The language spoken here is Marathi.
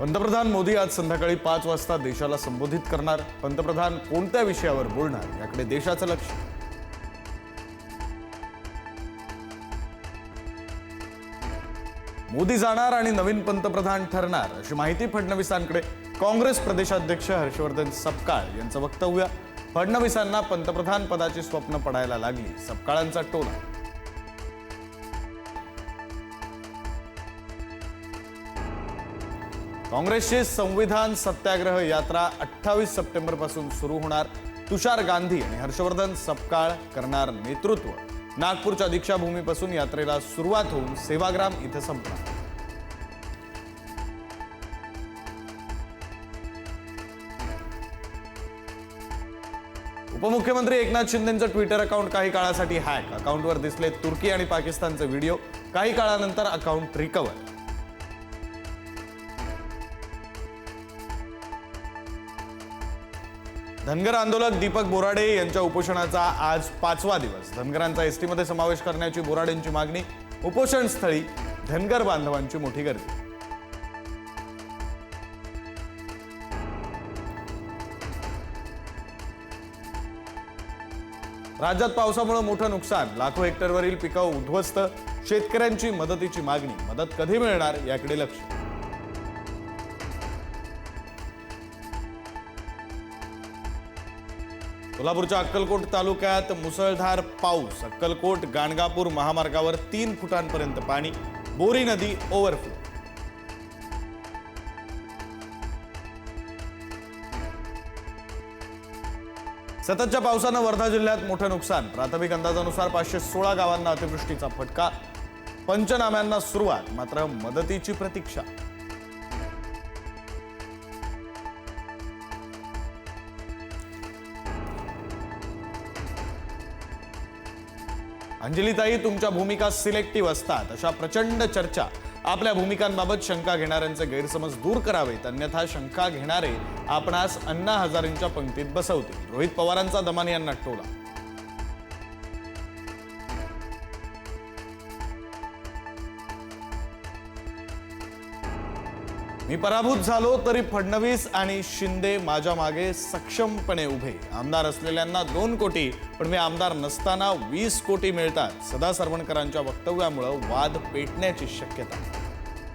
पंतप्रधान मोदी आज संध्याकाळी पाच वाजता देशाला संबोधित करणार. पंतप्रधान कोणत्या विषयावर बोलणार? याकडे देशाचं लक्ष. मोदी जाणार आणि नवीन पंतप्रधान ठरणार अशी माहिती फडणवीसांकडे. काँग्रेस प्रदेशाध्यक्ष हर्षवर्धन सपकाळ यांचं वक्तव्य. फडणवीसांना पंतप्रधान पदाची स्वप्न पडायला लागली. सपकाळांचा टोला. काँग्रेसची संविधान सत्याग्रह यात्रा अठ्ठावीस सप्टेंबरपासून सुरू होणार. तुषार गांधी आणि हर्षवर्धन सपकाळ करणार नेतृत्व. नागपूरच्या दीक्षाभूमीपासून यात्रेला सुरुवात होऊन सेवाग्राम इथं संपणार. उपमुख्यमंत्री एकनाथ शिंदेचं ट्विटर अकाउंट काही काळासाठी हॅक अकाउंटवर दिसले तुर्की आणि पाकिस्तानचे व्हिडिओ काही काळानंतर अकाउंट रिकवर धनगर आंदोलक दीपक बोराडे यांच्या उपोषणाचा आज पाचवा दिवस. धनगरांचा एसटीमध्ये समावेश करण्याची बोराडेंची मागणी उपोषण स्थळी धनगर बांधवांची मोठी गर्दी. राज्यात पावसामुळे मोठं नुकसान लाखो हेक्टरवरील पिकं उद्ध्वस्त शेतकऱ्यांची मदतीची मागणी. मदत कधी मिळणार याकडे लक्ष. सोलापूरच्या अक्कलकोट तालुक्यात मुसळधार पाऊस. अक्कलकोट गाणगापूर महामार्गावर तीन फुटांपर्यंत पाणी. बोरी नदी ओव्हरफ्लो. सततच्या पावसानं वर्धा जिल्ह्यात मोठं नुकसान. प्राथमिक अंदाजानुसार पाचशे सोळा गावांना अतिवृष्टीचा फटका. पंचनाम्यांना सुरुवात मात्र मदतीची प्रतीक्षा. अंजलीताई तुमच्या भूमिका सिलेक्टिव्ह असतात. अशा प्रचंड चर्चा आपल्या भूमिकांबाबत शंका घेणाऱ्यांचे गैरसमज दूर करावेत. अन्यथा शंका घेणारे आपणास अण्णा हजारेंच्या पंक्तीत बसवतील. रोहित पवारांचा दमानी यांना टोला मी पराभूत झालो तरी फडणवीस आणि शिंदे माझ्या मागे सक्षमपणे उभे. आमदार असलेल्यांना दोन कोटी पण मी आमदार नसताना वीस कोटी मिळतात. सदा सरवणकरांच्या वक्तव्यामुळं वाद पेटण्याची शक्यता.